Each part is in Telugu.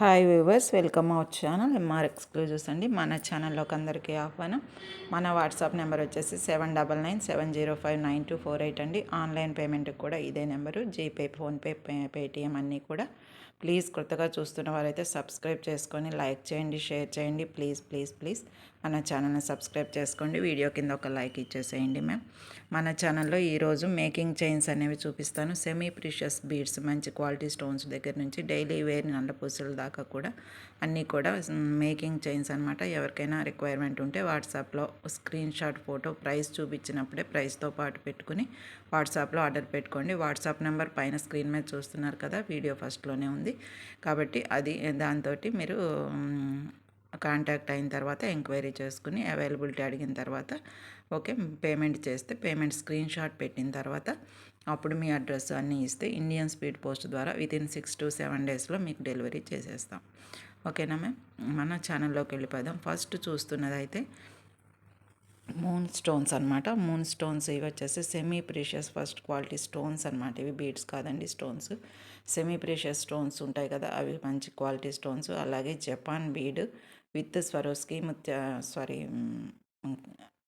Hi viewers welcome our channel MR exclusives అండి. మన ఛానల్లోకి అందరికీ ఆహ్వానం. మన వాట్సాప్ నెంబర్ వచ్చేసి seven double nine seven zero five nine two four eight అండి. ఆన్లైన్ పేమెంట్కి కూడా ఇదే నెంబరు. జీపే ఫోన్పే పేటిఎం అన్నీ కూడా ప్లీజ్ కొత్తగా చూస్తున్న వారైతే సబ్స్క్రైబ్ చేసుకొని లైక్ చేయండి షేర్ చేయండి. Please please please. మన ఛానల్ని సబ్స్క్రైబ్ చేసుకోండి. వీడియో కింద ఒక లైక్ ఇచ్చేసేయండి మ్యామ్. మన ఛానల్లో ఈరోజు మేకింగ్ చైన్స్ అనేవి చూపిస్తాను. సెమీ ప్రిషియస్ బీడ్స్ మంచి క్వాలిటీ స్టోన్స్ దగ్గర నుంచి డైలీ వేర్ నల్ల పూసల దాకా కూడా అన్నీ కూడా మేకింగ్ చైన్స్ అనమాట ఎవరికైనా రిక్వైర్మెంట్ ఉంటే వాట్సాప్లో స్క్రీన్ షాట్ ఫోటో ప్రైస్ చూపించినప్పుడే ప్రైస్తో పాటు పెట్టుకుని వాట్సాప్లో ఆర్డర్ పెట్టుకోండి. వాట్సాప్ నెంబర్ పైన స్క్రీన్ మీద చూస్తున్నారు కదా వీడియో ఫస్ట్లోనే ఉంది. కాబట్టి అది దాంతో మీరు కాంటాక్ట్ అయిన తర్వాత ఎంక్వైరీ చేసుకుని అవైలబిలిటీ అడిగిన తర్వాత ఓకే పేమెంట్ చేస్తే పేమెంట్ స్క్రీన్ షాట్ పెట్టిన తర్వాత అప్పుడు మీ అడ్రస్ అన్నీ ఇస్తే ఇండియన్ స్పీడ్ పోస్ట్ ద్వారా వితిన్ సిక్స్ టు సెవెన్ డేస్లో మీకు డెలివరీ చేసేస్తాం. ఓకేనా మ్యామ్? మన ఛానల్లోకి వెళ్ళిపోదాం. ఫస్ట్ చూస్తున్నది అయితే మూన్ స్టోన్స్ అనమాట మూన్ స్టోన్స్ ఇవి వచ్చేసి semi precious first quality stones అనమాట ఇవి బీడ్స్ కాదండి స్టోన్స్ సెమీ ప్రీషియస్ స్టోన్స్ ఉంటాయి కదా అవి మంచి క్వాలిటీ స్టోన్స్ అలాగే జపాన్ బీడ్ విత్ స్వరోస్కి ముత్య సారీ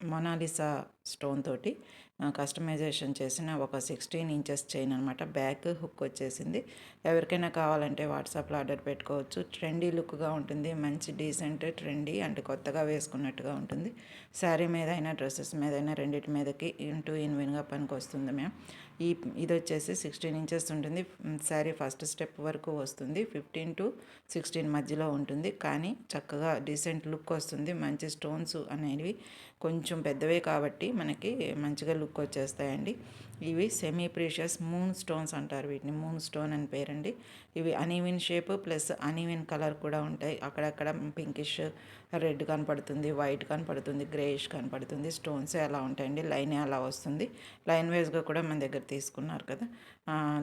మొనాలిసా స్టోన్ తోటి కస్టమైజేషన్ చేసిన ఒక సిక్స్టీన్ ఇంచెస్ చైన్ అనమాట బ్యాక్ హుక్ వచ్చేసింది. ఎవరికైనా కావాలంటే వాట్సాప్లో ఆర్డర్ పెట్టుకోవచ్చు. ట్రెండీ లుక్గా ఉంటుంది. మంచి డీసెంట్ ట్రెండీ అంటే కొత్తగా వేసుకున్నట్టుగా ఉంటుంది. శారీ మీద అయినా డ్రెస్సెస్ మీద అయినా రెండింటి మీదకి ఇంటూ ఇన్విన్గా పనికి వస్తుంది మ్యామ్ ఈ ఇది వచ్చేసి సిక్స్టీన్ ఇంచెస్ ఉంటుంది. శారీ ఫస్ట్ స్టెప్ వరకు వస్తుంది. ఫిఫ్టీన్ టు సిక్స్టీన్ మధ్యలో ఉంటుంది. కానీ చక్కగా డీసెంట్ లుక్ వస్తుంది. మంచి స్టోన్స్ అనేవి కొంచెం పెద్దవే కాబట్టి మనకి మంచిగా లుక్ వచ్చేస్తాయండి. ఇవి సెమీ ప్రీషియస్ మూన్ స్టోన్స్ అంటారు వీటిని. మూన్ స్టోన్ అని పేరండి. ఇవి uneven shape plus uneven colour కూడా ఉంటాయి. అక్కడక్కడ పింకిష్ రెడ్ కనపడుతుంది వైట్ కనపడుతుంది గ్రేయిష్ కనపడుతుంది. స్టోన్స్ అలా ఉంటాయండి. లైన్ అలా వస్తుంది. లైన్ వైజ్గా కూడా మన దగ్గర తీసుకున్నారు కదా.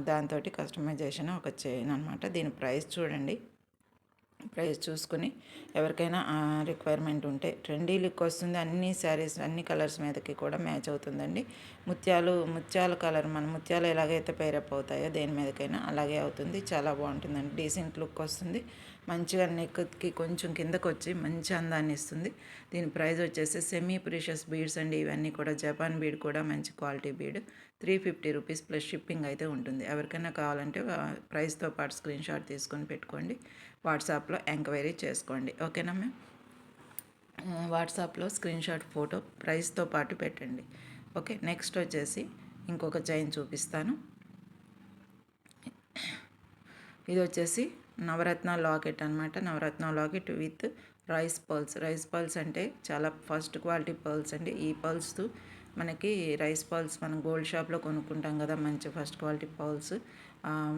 దాంతో కస్టమైజేషన్ ఒక చైన్ అనమాట దీని ప్రైస్ చూడండి. ప్రైస్ చూసుకుని ఎవరికైనా రిక్వైర్మెంట్ ఉంటే ట్రెండీ లుక్ వస్తుంది. అన్ని శారీస్ అన్ని కలర్స్ మీదకి కూడా మ్యాచ్ అవుతుందండి. ముత్యాలు ముత్యాల కలర్ మన ముత్యాలు ఎలాగైతే పేరప్ అవుతాయో దేని మీదకైనా అలాగే అవుతుంది. చాలా బాగుంటుందండి. డీసెంట్ లుక్ వస్తుంది. మంచిగా నెక్కి కొంచెం కిందకు వచ్చి మంచి అందాన్ని ఇస్తుంది. దీని ప్రైస్ వచ్చేసి సెమీ ప్రీషియస్ బీడ్స్ అండి. ఇవన్నీ కూడా జపాన్ బీడ్ కూడా మంచి quality bead three fifty rupees plus shipping అయితే ఉంటుంది. ఎవరికైనా కావాలంటే ప్రైస్తో పాటు స్క్రీన్ షాట్ తీసుకొని పెట్టుకోండి. వాట్సాప్లో ఎంక్వైరీ చేసుకోండి. ఓకేనా మ్యామ్? వాట్సాప్లో స్క్రీన్ షాట్ ఫోటో ప్రైస్తో పాటు పెట్టండి. ఓకే నెక్స్ట్ వచ్చేసి ఇంకొక చైన్ చూపిస్తాను. ఇది వచ్చేసి నవరత్న లాకెట్ అనమాట నవరత్న locket with rice pearls. Rice pearls అంటే చాలా ఫస్ట్ క్వాలిటీ పర్ల్స్ అండి. ఈ పర్ల్స్ మనకి రైస్ పర్ల్స్ మనం గోల్డ్ షాప్లో కొనుక్కుంటాం కదా మంచి ఫస్ట్ క్వాలిటీ పర్ల్స్.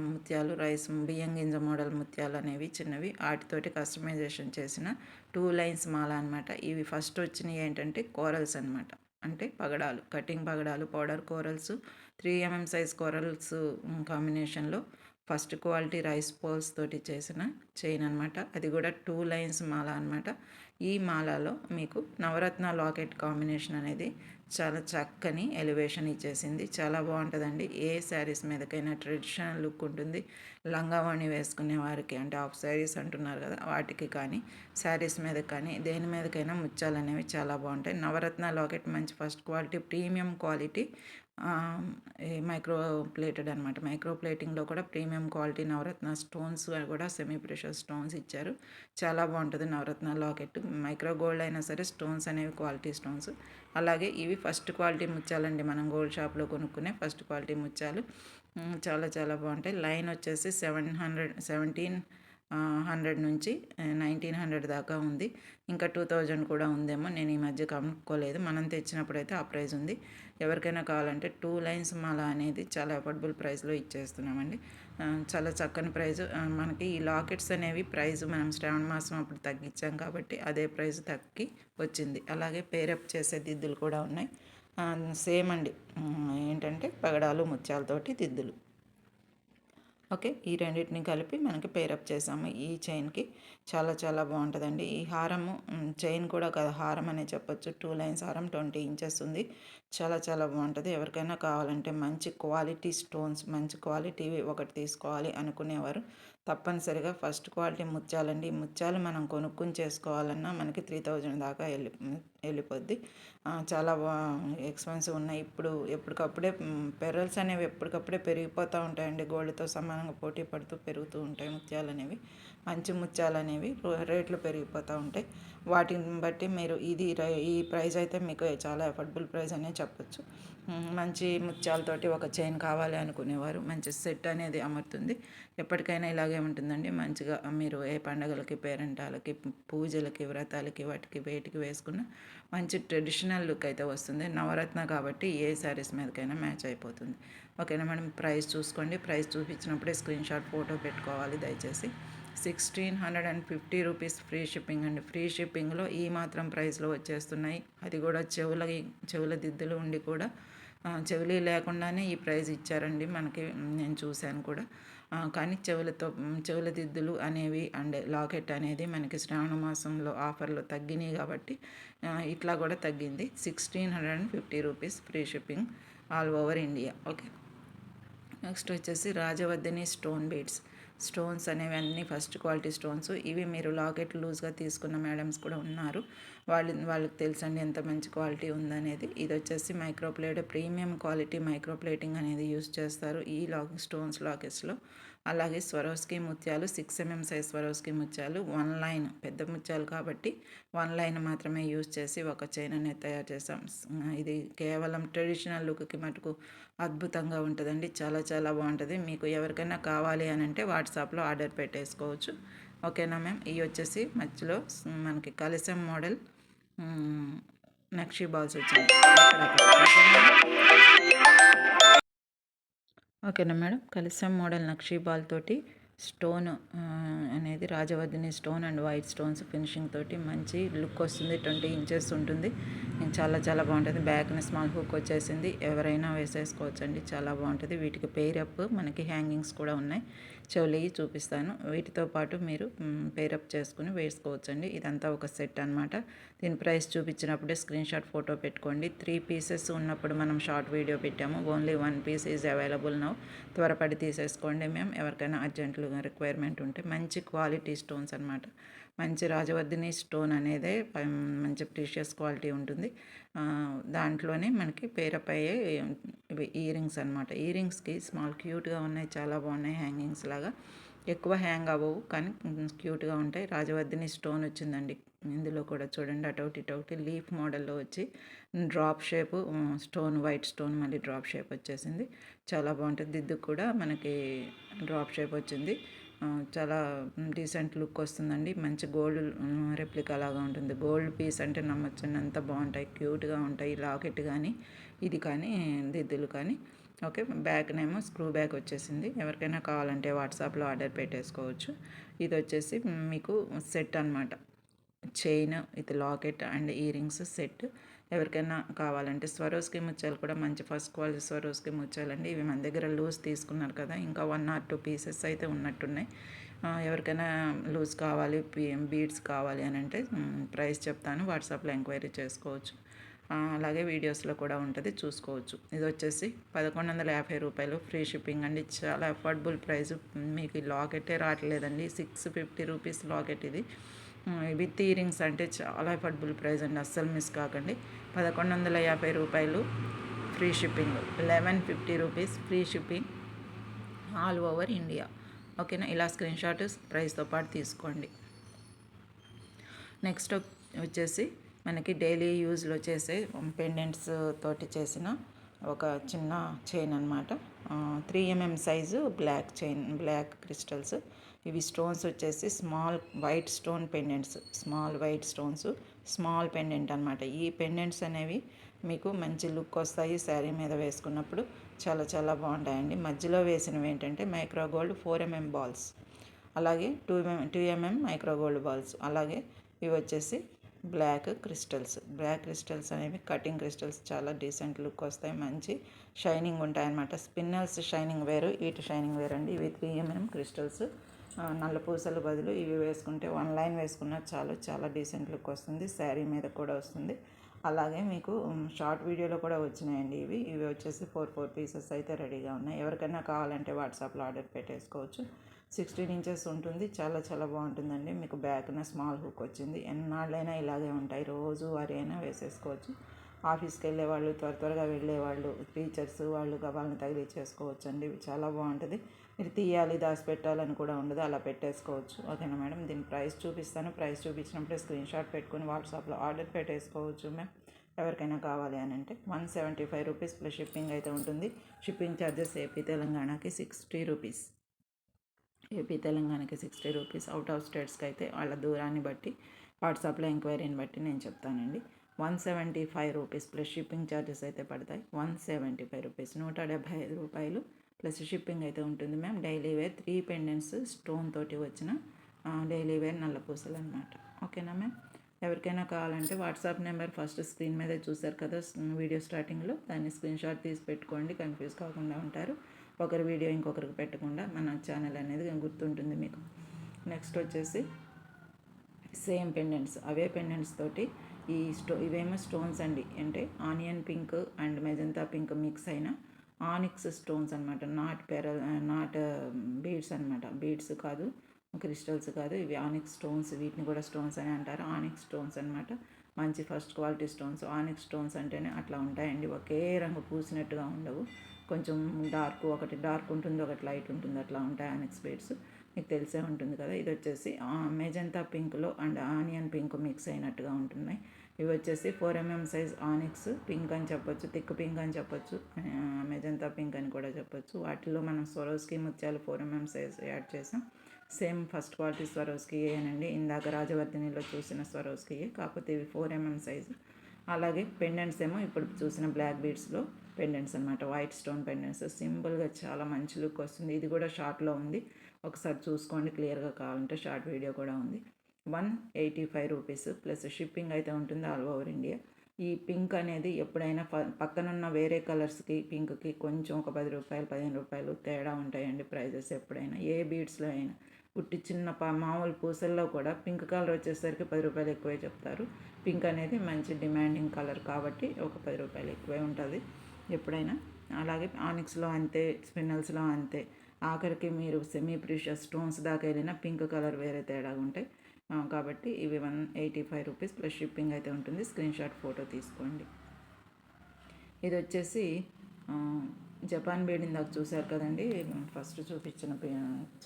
ముత్యాలు రైస్ బియ్యం గింజ మోడల్ ముత్యాలు అనేవి చిన్నవి. వాటితోటి కస్టమైజేషన్ చేసిన టూ లైన్స్ మాల అనమాట ఇవి ఫస్ట్ వచ్చినవి ఏంటంటే కోరల్స్ అనమాట అంటే పగడాలు cutting పగడాలు powder corals three MM size corals కాంబినేషన్లో ఫస్ట్ క్వాలిటీ రైస్ పోల్స్ తోటి చేసిన చైన్ అనమాట అది కూడా టూ లైన్స్ మాల అనమాట ఈ మాలలో మీకు నవరత్న లాకెట్ కాంబినేషన్ అనేది చాలా చక్కని ఎలివేషన్ ఇచ్చేసింది. చాలా బాగుంటుందండి. ఏ శారీస్ మీదకైనా ట్రెడిషనల్ లుక్ ఉంటుంది. లంగావాణి వేసుకునే వారికి అంటే ఆఫ్ శారీస్ అంటున్నారు కదా వాటికి కానీ శారీస్ మీద కానీ దేని మీదకైనా ముత్యాలు అనేవి చాలా బాగుంటాయి. నవరత్న లాకెట్ మంచి first quality premium quality micro plated అనమాట మైక్రో ప్లేటింగ్లో కూడా ప్రీమియం క్వాలిటీ నవరత్న స్టోన్స్ కూడా సెమీ ప్రెషర్ స్టోన్స్ ఇచ్చారు. చాలా బాగుంటుంది నవరత్న లాకెట్ మైక్రో గోల్డ్ అయినా సరే స్టోన్స్ అనేవి క్వాలిటీ స్టోన్స్ అలాగే ఇవి ఫస్ట్ క్వాలిటీ ముత్యాలండి మనం గోల్డ్ షాప్లో కొనుక్కునే ఫస్ట్ క్వాలిటీ ముత్యాలు చాలా చాలా బాగుంటాయి. లైన్ వచ్చేసి సెవెన్ హండ్రెడ్ సెవెంటీన్ హండ్రెడ్ నుంచి నైన్టీన్ హండ్రెడ్ దాకా ఉంది. ఇంకా టూ థౌజండ్ కూడా ఉందేమో నేను ఈ మధ్య కనుక్కోలేదు. మనం తెచ్చినప్పుడైతే ఆ ప్రైస్ ఉంది. ఎవరికైనా కావాలంటే టూ లైన్స్ మాల అనేది చాలా అఫోర్డబుల్ ప్రైస్లో ఇచ్చేస్తున్నామండి. చాలా చక్కని ప్రైజ్. మనకి ఈ లాకెట్స్ అనేవి ప్రైజ్. మనం శ్రావణ మాసం అప్పుడు తగ్గించాం కాబట్టి అదే ప్రైజ్ తగ్గి వచ్చింది. అలాగే పేరప్ చేసే దిద్దులు కూడా ఉన్నాయి. సేమ్ అండి. ఏంటంటే పగడాలు ముత్యాలతోటి దిద్దులు. ఓకే ఈ రెండింటిని కలిపి మనకి పేరప్ చేసాము. ఈ చైన్కి చాలా చాలా బాగుంటుందండి. ఈ హారము చైన్ కూడా కదా హారం అనే చెప్పొచ్చు. టూ లైన్స్ హారం ట్వంటీ ఇంచెస్ ఉంది. చాలా చాలా బాగుంటుంది. ఎవరికైనా కావాలంటే మంచి క్వాలిటీ స్టోన్స్ మంచి క్వాలిటీవి ఒకటి తీసుకోవాలి అనుకునేవారు. తప్పనిసరిగా ఫస్ట్ క్వాలిటీ ముత్యాలండి. ఈ ముత్యాలు మనం కొనుక్కుని చేసుకోవాలన్నా మనకి త్రీ థౌజండ్ దాకా వెళ్ళి వెళ్ళిపోద్ది. చాలా ఎక్స్పెన్సివ్ ఉన్నాయి. ఇప్పుడు ఎప్పటికప్పుడే పెరల్స్ అనేవి ఎప్పటికప్పుడే పెరిగిపోతూ ఉంటాయండి. గోల్డ్తో సమానంగా పోటీ పడుతూ పెరుగుతూ ఉంటాయి ముత్యాలు అనేవి మంచి ముత్యాలు అనేవి రేట్లు పెరిగిపోతూ ఉంటాయి. వాటిని బట్టి మీరు ఇది ఈ ప్రైస్ అయితే మీకు చాలా అఫోర్డబుల్ ప్రైస్ అనే చెప్పొచ్చు. మంచి ముత్యాలతోటి ఒక చైన్ కావాలి అనుకునేవారు. మంచి సెట్ అనేది అమరుతుంది. ఎప్పటికైనా ఇలాగే ఉంటుందండి. మంచిగా మీరు ఏ పండగలకి పేరెంటాలకి పూజలకి వ్రతాలకి వాటికి వేటికి వేసుకున్న మంచి ట్రెడిషనల్ లుక్ అయితే వస్తుంది. నవరత్న కాబట్టి ఏ శారీస్ మీదకైనా మ్యాచ్ అయిపోతుంది. ఓకేనా మేడం? ప్రైస్ చూసుకోండి. ప్రైస్ చూపించినప్పుడే స్క్రీన్ షాట్ ఫోటో పెట్టుకోవాలి దయచేసి. Sixteen hundred and fifty rupees free shipping అండి. ఫ్రీ షిప్పింగ్లో ఈ మాత్రం ప్రైస్లో వచ్చేస్తున్నాయి. అది కూడా చెవుల చెవుల దిద్దులు ఉండి కూడా చెవులు లేకుండానే ఈ ప్రైజ్ ఇచ్చారండి మనకి నేను చూశాను కూడా. కానీ చెవులతో చెవుల దిద్దులు అనేవి అండ్ లాకెట్ అనేది మనకి శ్రావణ మాసంలో ఆఫర్లు తగ్గినాయి కాబట్టి ఇట్లా కూడా తగ్గింది. Sixteen hundred and fifty rupees free shipping all over India okay next వచ్చేసి రాజవర్ధిని స్టోన్ బీడ్స్ స్టోన్స్ అనేవి అన్నీ ఫస్ట్ క్వాలిటీ స్టోన్స్. ఇవి మీరు లాకెట్ లూజ్గా తీసుకున్న మేడమ్స్ కూడా ఉన్నారు. వాళ్ళు వాళ్ళకి తెలుసండి ఎంత మంచి క్వాలిటీ ఉందనేది. ఇది వచ్చేసి మైక్రోప్లేట్ ప్రీమియం క్వాలిటీ మైక్రోప్లేటింగ్ అనేది యూస్ చేస్తారు ఈ లాక్ స్టోన్స్ లాకెట్స్లో. అలాగే స్వరోస్కి ముత్యాలు సిక్స్ ఎంఎం సైజ్ స్వరోస్కి ముత్యాలు వన్ లైన్ పెద్ద ముత్యాలు కాబట్టి వన్ లైన్ మాత్రమే యూజ్ చేసి ఒక చైన్ అనేది తయారు చేసాం ఇది కేవలం ట్రెడిషనల్ లుక్కి మటుకు అద్భుతంగా ఉంటుందండి. చాలా చాలా బాగుంటుంది. మీకు ఎవరికైనా కావాలి అని అంటే వాట్సాప్లో ఆర్డర్ పెట్టేసుకోవచ్చు. ఓకేనా మ్యామ్? ఇవి వచ్చేసి మధ్యలో మనకి కలిసం మోడల్ నక్షీ బాల్స్ వచ్చింది ఓకేనా మేడం? కలిసం మోడల్ నక్షీ బాల్ తోటి. స్టోన్ అనేది Rajavardhini stone and white stones finishing తోటి మంచి లుక్ వస్తుంది. ట్వంటీ ఇంచెస్ ఉంటుంది. చాలా చాలా బాగుంటుంది. బ్యాక్ని స్మాల్ హుక్ వచ్చేసింది. ఎవరైనా వేసేసుకోవచ్చండి. చాలా బాగుంటుంది. వీటికి పేరప్ మనకి హ్యాంగింగ్స్ కూడా ఉన్నాయి. చెవులయ్యి చూపిస్తాను. వీటితో పాటు మీరు పేరప్ చేసుకుని వేసుకోవచ్చండి. ఇదంతా ఒక సెట్ అనమాట దీని ప్రైస్ చూపించినప్పుడే స్క్రీన్ షాట్ ఫోటో పెట్టుకోండి. త్రీ పీసెస్ ఉన్నప్పుడు మనం షార్ట్ వీడియో పెట్టాము. Only one piece is available now. త్వరపడి తీసేసుకోండి మేము ఎవరికైనా అర్జెంట్లు రిక్వైర్మెంట్ ఉంటే మంచి క్వాలిటీ స్టోన్స్ అనమాట మంచి రాజవర్ధిని స్టోన్ అనేదే మంచి ప్రీషియస్ క్వాలిటీ ఉంటుంది. దాంట్లోనే మనకి పేరప్ అయ్యే ఇవి ఇయర్ రింగ్స్ అనమాట ఇయర్ రింగ్స్కి స్మాల్ క్యూట్గా ఉన్నాయి చాలా బాగున్నాయి హ్యాంగింగ్స్ లాగా. ఎక్కువ హ్యాంగ్ అవ్వవు కానీ క్యూట్గా ఉంటాయి. రాజవర్ధిని స్టోన్ వచ్చిందండి. ఇందులో కూడా చూడండి అటౌట్ ఇటౌట్ లీఫ్ మోడల్లో వచ్చి drop shape stone white stone మళ్ళీ డ్రాప్ షేప్ వచ్చేసింది. చాలా బాగుంటుంది. దిద్దు కూడా మనకి డ్రాప్ షేప్ వచ్చింది. చాలా డీసెంట్ లుక్ వస్తుందండి. మంచి గోల్డ్ రెప్లికా లాగా ఉంటుంది. గోల్డ్ పీస్ అంటే నమ్మొచ్చండి. అంత బాగుంటాయి. క్యూట్గా ఉంటాయి. లాకెట్ కానీ ఇది కానీ దిద్దులు కానీ. ఓకే బ్యాగ్నేమో స్క్రూ బ్యాగ్ వచ్చేసింది. ఎవరికైనా కావాలంటే వాట్సాప్లో ఆర్డర్ పెట్టేసుకోవచ్చు. ఇది వచ్చేసి మీకు సెట్ అనమాట చైన్ ఇది locket and earrings rings set. ఎవరికైనా కావాలంటే స్వరోస్కి ముత్యాలు కూడా మంచి ఫస్ట్ క్వాలిటీ స్వరోస్కి ముత్యాలండి ఇవి మన దగ్గర లూజ్ తీసుకున్నారు కదా ఇంకా వన్ ఆర్ టూ పీసెస్ అయితే ఉన్నట్టున్నాయి. ఎవరికైనా లూజ్ కావాలి బీడ్స్ కావాలి అని అంటే ప్రైస్ చెప్తాను. వాట్సాప్లో ఎంక్వైరీ చేసుకోవచ్చు. అలాగే వీడియోస్లో కూడా ఉంటుంది చూసుకోవచ్చు. ఇది వచ్చేసి పదకొండు వందల యాభై రూపాయలు ఫ్రీ షిప్పింగ్ అండి. చాలా అఫోర్డబుల్ ప్రైస్. మీకు లాకెటే రావట్లేదండి. సిక్స్ ఫిఫ్టీ రూపీస్ లాకెట్ ఇది. విత్ ఇయరింగ్స్ అంటే చాలా అఫోర్డబుల్ ప్రైస్ అండి. అస్సలు మిస్ కాకండి. పదకొండు వందల యాభై రూపాయలు free shipping. Eleven fifty rupees free shipping all over India. ఓకేనా? ఇలా స్క్రీన్ షాట్ ప్రైస్తో పాటు తీసుకోండి. నెక్స్ట్ వచ్చేసి మనకి డైలీ యూజ్లో చేసే పెండెంట్స్ తోటి చేసిన ఒక చిన్న చైన్ అనమాట three MM size black chain black crystals. ఇవి స్టోన్స్ వచ్చేసి small white stone pendants small white stones small pendant అనమాట ఈ పెండెంట్స్ అనేవి మీకు మంచి లుక్ వస్తాయి శారీ మీద వేసుకున్నప్పుడు. చాలా చాలా బాగుంటాయండి. మధ్యలో వేసినవి ఏంటంటే micro gold four MM balls. అలాగే two MM two MM micro gold balls. అలాగే ఇవి వచ్చేసి బ్లాక్ క్రిస్టల్స్. బ్లాక్ క్రిస్టల్స్ అనేవి కటింగ్ క్రిస్టల్స్ చాలా డీసెంట్ లుక్ వస్తాయి. మంచి షైనింగ్ ఉంటాయన్నమాట. స్పిన్నల్స్ షైనింగ్ వేరు ఇటు షైనింగ్ వేరు అండి ఇవి త్రీ ఎంఎం క్రిస్టల్స్ నల్ల పూసలు బదులు ఇవి వేసుకుంటే వన్ లైన్ వేసుకున్న చాలు చాలా డీసెంట్ లుక్ వస్తుంది. శారీ మీద కూడా వస్తుంది. అలాగే మీకు షార్ట్ వీడియోలో కూడా వచ్చినాయండి ఇవి. ఇవి వచ్చేసి ఫోర్ ఫోర్ పీసెస్ అయితే రెడీగా ఉన్నాయి. ఎవరికైనా కావాలంటే వాట్సాప్లో ఆర్డర్ పెట్టేసుకోవచ్చు. సిక్స్టీన్ ఇంచెస్ ఉంటుంది. చాలా చాలా బాగుంటుందండి. మీకు బ్యాక్న స్మాల్ హుక్ వచ్చింది. ఎన్నాళ్ళైనా ఇలాగే ఉంటాయి. రోజు వారి అయినా వేసేసుకోవచ్చు. ఆఫీస్కి వెళ్ళే వాళ్ళు త్వర త్వరగా వెళ్ళే వాళ్ళు టీచర్స్ వాళ్ళు వాళ్ళని తగిలిచ్చేసుకోవచ్చు అండి చాలా బాగుంటుంది. మీరు తీయాలి దాచిపెట్టాలని కూడా ఉండదు. అలా పెట్టేసుకోవచ్చు. ఓకేనా మేడం? దీని ప్రైస్ చూపిస్తాను. ప్రైస్ చూపించినప్పుడు స్క్రీన్ షాట్ పెట్టుకుని వాట్సాప్లో ఆర్డర్ పెట్టేసుకోవచ్చు మ్యామ్. ఎవరికైనా కావాలి అని అంటే one seventy five rupees plus shipping అయితే ఉంటుంది. షిప్పింగ్ ఛార్జెస్ ఏపీ తెలంగాణకి సిక్స్టీ రూపీస్. ఏపీ తెలంగాణకి సిక్స్టీ రూపీస్ అవుట్ ఆఫ్ స్టేట్స్కి అయితే వాళ్ళ దూరాన్ని బట్టి వాట్సాప్లో ఎంక్వైరీని బట్టి నేను చెప్తానండి. One seventy five rupees plus shipping charges అయితే పడతాయి. వన్ సెవెంటీ ఫైవ్ రూపీస్ నూట డెబ్భై ఐదు రూపాయలు ప్లస్ షిప్పింగ్ అయితే ఉంటుంది ma'am. Daily wear three pendants stone తోటి వచ్చిన డైలీ వేర్ నల్ల పూసలు అనమాట ఓకేనా మ్యామ్? ఎవరికైనా కావాలంటే వాట్సాప్ నెంబర్ ఫస్ట్ స్క్రీన్ మీద చూసారు కదా వీడియో స్టార్టింగ్లో. దాన్ని స్క్రీన్ షాట్ తీసి పెట్టుకోండి కన్ఫ్యూజ్ కాకుండా ఉంటారు. ఒకరి వీడియో ఇంకొకరికి పెట్టకుండా మన ఛానల్ అనేది గుర్తుంటుంది మీకు. నెక్స్ట్ వచ్చేసి సేమ్ పెండెంట్స్ అవే పెండెంట్స్ తోటి ఈ స్టో ఇవేమో స్టోన్స్ అండి. అంటే onion pink and magenta pink mix అయిన ఆనిక్స్ స్టోన్స్ అనమాట నాట్ పెర నాట్ బీడ్స్ అనమాట బీడ్స్ కాదు క్రిస్టల్స్ కాదు. ఇవి ఆనిక్స్ స్టోన్స్ వీటిని కూడా స్టోన్స్ అని అంటారు. ఆనిక్స్ స్టోన్స్ అనమాట మంచి first quality stones onyx stones అంటేనే అట్లా ఉంటాయండి. ఒకే రంగు పూసినట్టుగా ఉండవు. కొంచెం డార్క్ ఒకటి డార్క్ ఉంటుంది ఒకటి లైట్ ఉంటుంది అట్లా ఉంటాయి ఆనిక్స్ బీడ్స్ మీకు తెలిసే ఉంటుంది కదా ఇది వచ్చేసి మెజంతా పింక్లో అండ్ ఆనియన్ పింక్ మిక్స్ అయినట్టుగా ఉంటున్నాయి. ఇవి వచ్చేసి four MM size onyx pink అని చెప్పొచ్చు థిక్ పింక్ అని చెప్పొచ్చు మెజంతా పింక్ అని కూడా చెప్పొచ్చు. వాటిలో మనం స్వరోస్కి ముత్యాలు ఫోర్ ఎంఎం సైజ్ యాడ్ చేసాం. సేమ్ ఫస్ట్ క్వాలిటీ స్వరోస్కి ఏనండి ఇందాక రాజవర్ధినిలో చూసిన స్వరోస్కి కాకపోతే ఇవి ఫోర్ ఎంఎం సైజు. అలాగే పెండెంట్స్ ఏమో ఇప్పుడు చూసిన బ్లాక్ బీడ్స్లో పెండెంట్స్ అనమాట వైట్ స్టోన్ పెండెంట్స్. సింపుల్గా చాలా మంచి లుక్ వస్తుంది. ఇది కూడా షార్ట్లో ఉంది. ఒకసారి చూసుకోండి. క్లియర్గా కావాలంటే షార్ట్ వీడియో కూడా ఉంది. One eighty five rupees. Plus shipping అయితే ఉంటుంది ఆల్ ఓవర్ ఇండియా. ఈ పింక్ అనేది ఎప్పుడైనా పక్కనున్న వేరే కలర్స్కి పింక్కి కొంచెం ఒక పది రూపాయలు పదిహేను రూపాయలు తేడా ఉంటాయండి ప్రైజెస్ ఎప్పుడైనా. ఏ బీడ్స్లో అయినా. పుట్టి చిన్న మామూలు పూసల్లో కూడా పింక్ కలర్ వచ్చేసరికి పది రూపాయలు ఎక్కువే చెప్తారు. పింక్ అనేది మంచి డిమాండింగ్ కలర్ కాబట్టి ఒక పది రూపాయలు ఎక్కువే ఉంటుంది. ఎప్పుడైనా. అలాగే ఆనిక్స్లో అంతే స్పిన్నల్స్లో అంతే. ఆఖరికి మీరు సెమీ ప్రీషియస్ స్టోన్స్ దాకా వెళ్ళినా పింక్ కలర్ వేరే తేడా ఉంటాయి. కాబట్టి ఇవి one eighty five rupees plus shipping అయితే ఉంటుంది. స్క్రీన్ షాట్ ఫోటో తీసుకోండి. ఇది వచ్చేసి జపాన్ బీడ్ ఇందాక చూశారు కదండి. ఫస్ట్ చూపించిన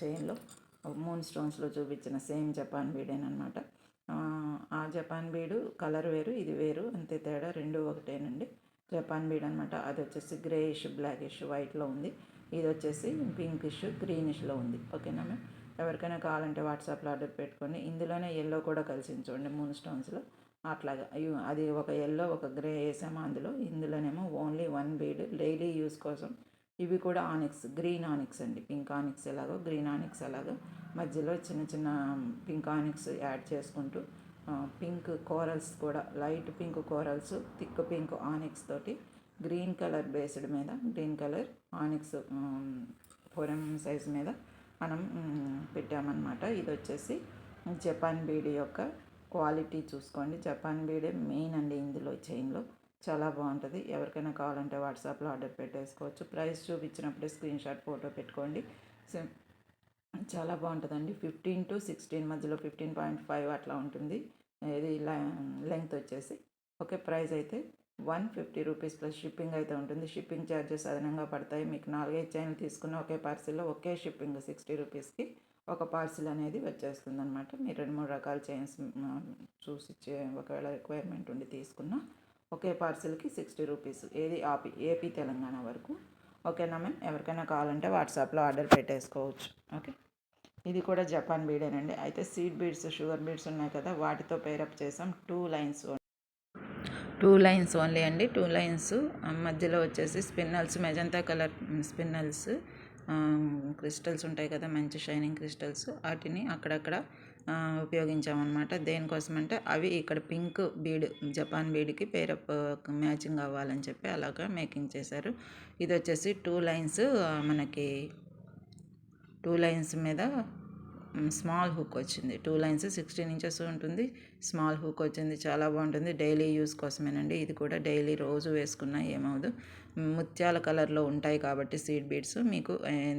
చైన్లో మూన్ స్టోన్స్లో చూపించిన సేమ్ జపాన్ బీడేనమాట ఆ జపాన్ బీడు కలర్ వేరు ఇది వేరు అంతే తేడా రెండు ఒకటేనండి. జపాన్ బీడ్ అనమాట అది వచ్చేసి గ్రేయిష్ బ్లాకిష్ వైట్లో ఉంది. ఇది వచ్చేసి పింకిష్ గ్రీనిష్లో ఉంది. ఓకేనా మ్యామ్? ఎవరికైనా కావాలంటే వాట్సాప్లో ఆర్డర్ పెట్టుకొని ఇందులోనే ఎల్లో కూడా కలిసి చూడండి మూన్ స్టోన్స్లో అట్లాగా అది ఒక ఎల్లో ఒక గ్రే వేసాము అందులో. ఇందులోనేమో only one bead daily use కోసం. ఇవి కూడా ఆనిక్స్ గ్రీన్ ఆనిక్స్ అండి. పింక్ ఆనిక్స్ ఎలాగో గ్రీన్ ఆనిక్స్ ఎలాగో. మధ్యలో చిన్న చిన్న పింక్ ఆనిక్స్ యాడ్ చేసుకుంటూ పింక్ కోరల్స్ కూడా light pink corals thick pink onyx తోటి గ్రీన్ కలర్ బేస్డ్ మీద green colour onyx four MM size మీద మనం పెట్టామన్నమాట. ఇది వచ్చేసి జపాన్ బీడి యొక్క క్వాలిటీ చూసుకోండి. జపాన్ బీడే మెయిన్ అండి ఇందులో చైన్లో. చాలా బాగుంటుంది. ఎవరికైనా కావాలంటే వాట్సాప్లో ఆర్డర్ పెట్టేసుకోవచ్చు. ప్రైస్ చూపించినప్పుడే స్క్రీన్ షాట్ ఫోటో పెట్టుకోండి. చాలా బాగుంటుందండి. ఫిఫ్టీన్ టు సిక్స్టీన్ మధ్యలో ఫిఫ్టీన్ పాయింట్ ఫైవ్ అట్లా ఉంటుంది. ఇది లెంగ్త్ వచ్చేసి. ఓకే ప్రైస్ అయితే one fifty rupees plus shipping అయితే ఉంటుంది. షిప్పింగ్ ఛార్జెస్ అదనంగా పడతాయి. మీకు నాలుగైదు చైన్లు తీసుకున్న ఒకే పార్సిల్లో ఒకే షిప్పింగ్ సిక్స్టీ రూపీస్కి ఒక పార్సిల్ అనేది వచ్చేస్తుంది అనమాట మీరు రెండు మూడు రకాల చైన్స్ చూసి ఒకవేళ రిక్వైర్మెంట్ ఉండి తీసుకున్న ఒకే పార్సిల్కి సిక్స్టీ రూపీస్. ఏది ఆపి ఏపీ తెలంగాణ వరకు. ఓకేనా మ్యామ్? ఎవరికైనా కావాలంటే వాట్సాప్లో ఆర్డర్ పెట్టేసుకోవచ్చు. ఓకే? ఇది కూడా జపాన్ బీడేనండి. అయితే సీడ్ బీడ్స్ షుగర్ బీడ్స్ ఉన్నాయి కదా వాటితో పేరప్ చేసాం. Two lines two lines only అండి. Two lines. మధ్యలో వచ్చేసి spinels magenta colour spinels crystals ఉంటాయి కదా మంచి షైనింగ్ క్రిస్టల్స్. వాటిని అక్కడక్కడ ఉపయోగించామన్నమాట. దేనికోసం అంటే అవి ఇక్కడ పింక్ బీడ్ జపాన్ బీడ్కి పేరప్ మ్యాచింగ్ అవ్వాలని చెప్పి అలాగా మేకింగ్ చేశారు. ఇది వచ్చేసి టూ లైన్స్ మనకి టూ లైన్స్ మీద స్మాల్ హుక్ వచ్చింది. టూ లైన్స్ సిక్స్టీన్ ఇంచెస్ ఉంటుంది. స్మాల్ హుక్ వచ్చింది. చాలా బాగుంటుంది. డైలీ యూస్ కోసమేనండి. ఇది కూడా డైలీ రోజు వేసుకున్నా ఏమవుదు ముత్యాల కలర్లో ఉంటాయి కాబట్టి సీడ్ బీడ్స్ మీకు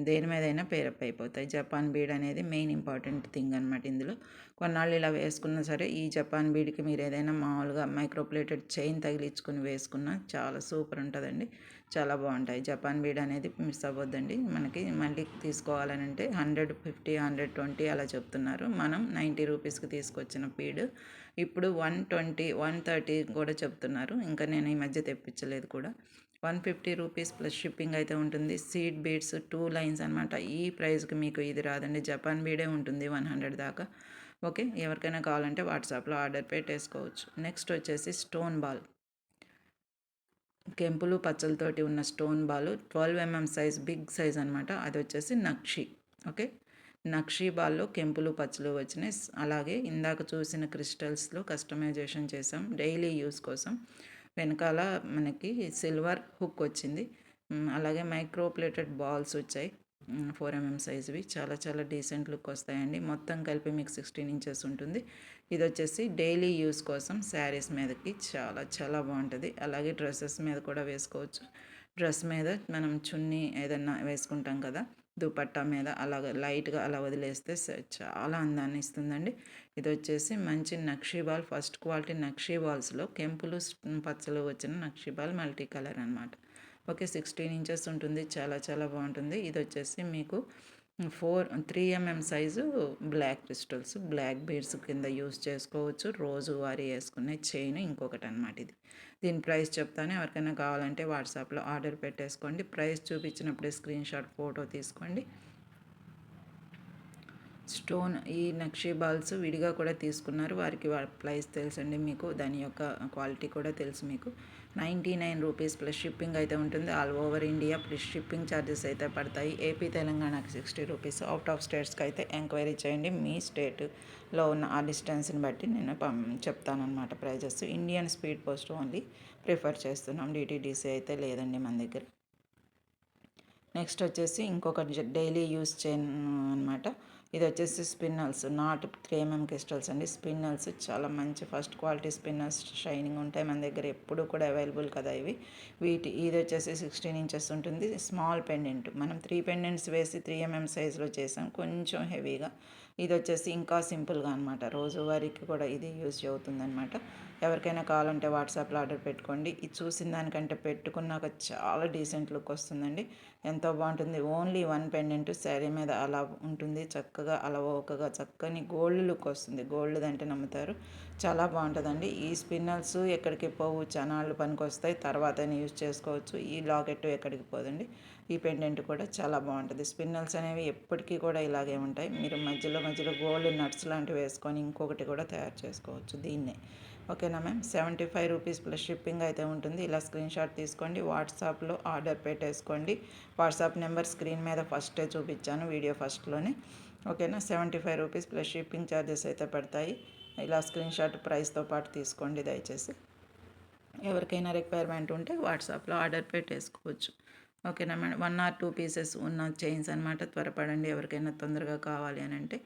దేని మీదైనా పేరప్ అయిపోతాయి. జపాన్ బీడ్ అనేది మెయిన్ ఇంపార్టెంట్ థింగ్ అనమాట ఇందులో. కొన్నాళ్ళు ఇలా వేసుకున్నా సరే ఈ జపాన్ బీడ్కి మీరు ఏదైనా మామూలుగా మైక్రోప్లేటెడ్ చైన్ తగిలించుకుని వేసుకున్నా చాలా సూపర్ ఉంటుందండి. చాలా బాగుంటాయి. జపాన్ బీడ్ అనేది మిస్ అవ్వద్దండి. మనకి మళ్ళీ తీసుకోవాలని అంటే హండ్రెడ్ ఫిఫ్టీ హండ్రెడ్ ట్వంటీ అలా చెప్తున్నారు. మనం నైంటీ రూపీస్కి తీసుకొచ్చిన బీడ్ ఇప్పుడు వన్ ట్వంటీ వన్ థర్టీ కూడా చెప్తున్నారు. ఇంకా నేను ఈ మధ్య తెప్పించలేదు కూడా. One fifty rupees plus shipping అయితే ఉంటుంది. సీడ్ బీడ్స్ టూ లైన్స్ అనమాట ఈ ప్రైస్కి మీకు ఇది రాదండి. జపాన్ బీడే ఉంటుంది వన్ హండ్రెడ్ దాకా. ఓకే? ఎవరికైనా కావాలంటే వాట్సాప్లో ఆర్డర్ పెట్టేసుకోవచ్చు. నెక్స్ట్ వచ్చేసి స్టోన్ బాల్. కెంపులు పచ్చలతోటి ఉన్న stone ball twelve MM size big size అనమాట అది వచ్చేసి నక్షి. ఓకే? నక్షి బాల్లో కెంపులు పచ్చలు వచ్చినాయి. అలాగే ఇందాక చూసిన క్రిస్టల్స్లో కస్టమైజేషన్ చేసాం. డైలీ యూస్ కోసం. వెనకాల మనకి సిల్వర్ హుక్ వచ్చింది. అలాగే మైక్రో ప్లేటెడ్ బాల్స్ వచ్చాయి. ఫోర్ ఎంఎం సైజ్వి. చాలా చాలా డీసెంట్ లుక్ వస్తాయండి. మొత్తం కలిపి మీకు సిక్స్టీన్ ఇంచెస్ ఉంటుంది. ఇది వచ్చేసి డైలీ యూస్ కోసం శారీస్ మీదకి చాలా చాలా బాగుంటుంది. అలాగే డ్రెస్సెస్ మీద కూడా వేసుకోవచ్చు. డ్రెస్ మీద మనం చున్నీ ఏదన్నా వేసుకుంటాం కదా దుపట్టా మీద అలాగ లైట్గా అలా వదిలేస్తే చాలా అందాన్ని ఇస్తుందండి. ఇది వచ్చేసి మంచి నక్షీ బాల్ ఫస్ట్ క్వాలిటీ నక్షీ బాల్స్లో కెంపులు పచ్చలు వచ్చిన నక్షీబాల్ మల్టీ కలర్ అనమాట ఓకే సిక్స్టీన్ ఇంచెస్ ఉంటుంది. చాలా చాలా బాగుంటుంది. ఇది వచ్చేసి మీకు four three MM size black crystals. Black beads కింద యూస్ చేసుకోవచ్చు. రోజు వారి వేసుకునే చైన్ ఇంకొకటి అనమాట ఇది. దీని ప్రైస్ చెప్తాను. ఎవరికైనా కావాలంటే వాట్సాప్లో ఆర్డర్ పెట్టేసుకోండి. ప్రైస్ చూపించినప్పుడే స్క్రీన్ షాట్ ఫోటో తీసుకోండి. స్టోన్ ఈ నక్షీ బాల్స్ విడిగా కూడా తీసుకున్నారు. వారికి ప్రైస్ తెలుసండి మీకు. దాని యొక్క క్వాలిటీ కూడా తెలుసు మీకు. Ninety nine rupees plus shipping అయితే ఉంటుంది. All over India plus shipping charges అయితే పడతాయి. ఏపీ తెలంగాణకి సిక్స్టీ రూపీస్. అవుట్ ఆఫ్ స్టేట్స్కి అయితే ఎంక్వైరీ చేయండి. మీ స్టేట్లో ఉన్న ఆ డిస్టెన్స్ని బట్టి నేను పం చెప్తానమాట prices. Indian speed post only prefer చేస్తున్నాం. డిటీడీసీ అయితే లేదండి మన దగ్గర. నెక్స్ట్ వచ్చేసి ఇంకొక డైలీ యూస్ చేయను అనమాట ఇది వచ్చేసి spinels not three MM crystals అండి. స్పిన్నల్స్ చాలా మంచి ఫస్ట్ క్వాలిటీ స్పిన్నల్స్ షైనింగ్ ఉంటాయి మన దగ్గర ఎప్పుడు కూడా అవైలబుల్ కదా ఇవి. వీటి ఇది వచ్చేసి సిక్స్టీన్ ఇంచెస్ ఉంటుంది. Small pendant. మనం త్రీ పెండెంట్స్ వేసి త్రీ ఎంఎం సైజులో చేసాం. కొంచెం హెవీగా. ఇది వచ్చేసి ఇంకా సింపుల్గా అనమాట రోజువారీకి కూడా ఇది యూజ్ అవుతుందనమాట ఎవరికైనా కావాలంటే వాట్సాప్లో ఆర్డర్ పెట్టుకోండి. ఇది చూసిన దానికంటే పెట్టుకున్నాక చాలా డీసెంట్ లుక్ వస్తుందండి. ఎంతో బాగుంటుంది. ఓన్లీ వన్ పెండెంట్ శారీ మీద అలా ఉంటుంది. చక్కగా అలవోకగా చక్కని గోల్డ్ లుక్ వస్తుంది. గోల్డ్ అంటే నమ్ముతారు. చాలా బాగుంటుందండి. ఈ స్పిన్నల్స్ ఎక్కడికి పోవు చనాళ్ళు పనికి వస్తాయి తర్వాత యూజ్ చేసుకోవచ్చు. ఈ లాకెట్ ఎక్కడికి పోదండి. ఈ పెండెంట్ కూడా చాలా బాగుంటుంది. స్పిన్నల్స్ అనేవి ఎప్పటికీ కూడా ఇలాగే ఉంటాయి. మీరు మధ్యలో మధ్యలో గోల్డ్ నట్స్ లాంటివి వేసుకొని ఇంకొకటి కూడా తయారు చేసుకోవచ్చు దీన్నే. ఓకేనా ma'am? Seventy five rupees plus shipping అయితే ఉంటుంది. ఇలా స్క్రీన్ షాట్ తీసుకోండి. వాట్సాప్లో ఆర్డర్ పెట్టేసుకోండి. వాట్సాప్ నెంబర్ స్క్రీన్ మీద ఫస్టే చూపించాను. వీడియో ఫస్ట్లోనే. ఓకేనా? Seventy five rupees plus shipping charges అయితే పడతాయి. ఇలా స్క్రీన్ షాట్ ప్రైస్తో పాటు తీసుకోండి దయచేసి. ఎవరికైనా రిక్వైర్మెంట్ ఉంటే వాట్సాప్లో ఆర్డర్ పెట్టేసుకోవచ్చు. ఓకేనా madam one or two pieces ఉన్న చైన్స్ అనమాట త్వరపడండి. ఎవరికైనా తొందరగా కావాలి అని అంటే.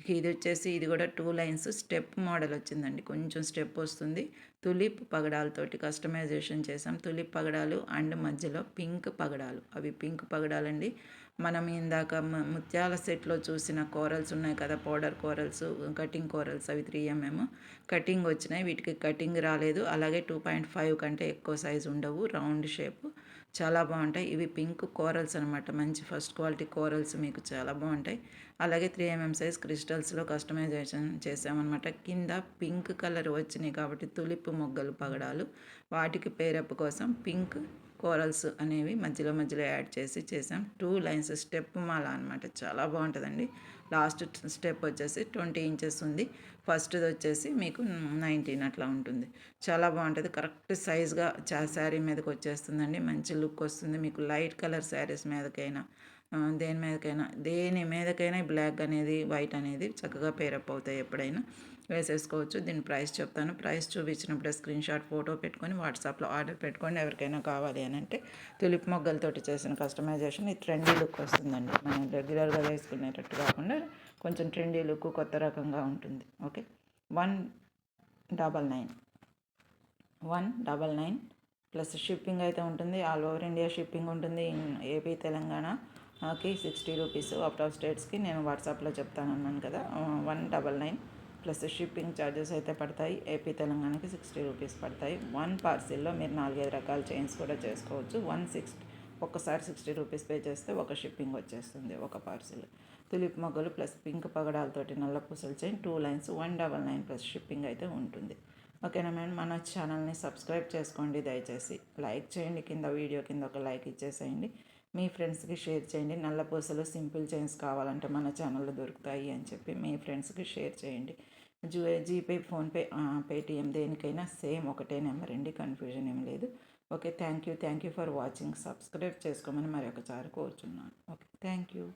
ఇది వచ్చేసి ఇది కూడా టూ లైన్స్ స్టెప్ మోడల్ వచ్చిందండి. కొంచెం స్టెప్ వస్తుంది. తులిప్ పగడాలతోటి కస్టమైజేషన్ చేసాం. తులిప్ పగడాలు అండ్ మధ్యలో పింక్ పగడాలు. అవి పింక్ పగడాలండి. మనం ఇందాక ముత్యాల సెట్లో చూసిన కోరల్స్ ఉన్నాయి కదా పౌడర్ కోరల్స్ కటింగ్ కోరల్స్ అవి త్రీ ఎంఎం. కటింగ్ వచ్చినాయి. వీటికి కటింగ్ రాలేదు. అలాగే టూ పాయింట్ ఫైవ్ కంటే ఎక్కువ సైజు ఉండవు. Round shape. చాలా బాగుంటాయి. ఇవి పింక్ కోరల్స్ అనమాట మంచి ఫస్ట్ క్వాలిటీ కోరల్స్ మీకు చాలా బాగుంటాయి. అలాగే త్రీ ఎంఎం సైజ్ క్రిస్టల్స్లో కస్టమైజేషన్ చేసామన్నమాట. కింద పింక్ కలర్ వచ్చినాయి కాబట్టి తులిప్ మొగ్గలు పగడాలు. వాటికి పేరప్ కోసం పింక్ కోరల్స్ అనేవి మధ్యలో మధ్యలో యాడ్ చేసి చేసాం. టూ లైన్స్ స్టెప్ మాల అనమాట చాలా బాగుంటుందండి. లాస్ట్ స్టెప్ వచ్చేసి ట్వంటీ ఇంచెస్ ఉంది. ఫస్ట్ది వచ్చేసి మీకు నైన్టీన్ అట్లా ఉంటుంది. చాలా బాగుంటుంది. కరెక్ట్ సైజ్గా చా శారీ మీదకి వచ్చేస్తుందండి. మంచి లుక్ వస్తుంది. మీకు లైట్ కలర్ శారీస్ మీదకైనా దేని మీదకైనా దేని మీదకైనా బ్లాక్ అనేది వైట్ అనేది చక్కగా పేరప్ అవుతాయి ఎప్పుడైనా. వేసేసుకోవచ్చు. దీని ప్రైస్ చెప్తాను. ప్రైస్ చూపించినప్పుడే స్క్రీన్ షాట్ ఫోటో పెట్టుకొని వాట్సాప్లో ఆర్డర్ పెట్టుకోండి. ఎవరికైనా కావాలి అని అంటే తులిప్ మొగ్గలతోటి చేసిన కస్టమైజేషన్ ఈ ట్రెండీ లుక్ వస్తుందండి. మనం రెగ్యులర్గా వేసుకునేటట్టు కాకుండా కొంచెం ట్రెండీ లుక్ కొత్త రకంగా ఉంటుంది. Okay one double nine one double nine plus shipping అయితే ఉంటుంది. ఆల్ ఓవర్ ఇండియా షిప్పింగ్ ఉంటుంది. ఇన్ ఏపీ తెలంగాణకి సిక్స్టీ రూపీస్ అవుట్ ఆఫ్ స్టేట్స్కి నేను వాట్సాప్లో చెప్తాను అన్నాను కదా. One double nine plus shipping charges అయితే పడతాయి. ఏపీ తెలంగాణకి సిక్స్టీ రూపీస్ పడతాయి. వన్ పార్సిల్లో మీరు నాలుగైదు రకాల చైన్స్ కూడా చేసుకోవచ్చు. వన్ సిక్స్టీ ఒక్కసారి సిక్స్టీ రూపీస్ పే చేస్తే ఒక షిప్పింగ్ వచ్చేస్తుంది ఒక పార్సిల్ తులిప్ మొగ్గలు ప్లస్ పింక్ పగడాలతోటి నల్ల పూసలు chain two lines one double nine plus shipping అయితే ఉంటుంది. ఓకేనా మేడం మన ఛానల్ని సబ్స్క్రైబ్ చేసుకోండి దయచేసి. లైక్ చేయండి కింద వీడియో కింద ఒక లైక్ ఇచ్చేసేయండి. మీ ఫ్రెండ్స్కి షేర్ చేయండి. నల్ల పూసలు సింపుల్ చైన్స్ కావాలంటే మన ఛానల్లో దొరుకుతాయి అని చెప్పి మీ ఫ్రెండ్స్కి షేర్ చేయండి. జూ జీపే ఫోన్పే పేటిఎం దేనికైనా సేమ్ ఒకటే నెంబర్ అండి. కన్ఫ్యూజన్ ఏం లేదు. Okay thank you thank you for watching. Subscribe చేసుకోమని మరి ఒకసారి కోరుచున్నాను. Okay thank you.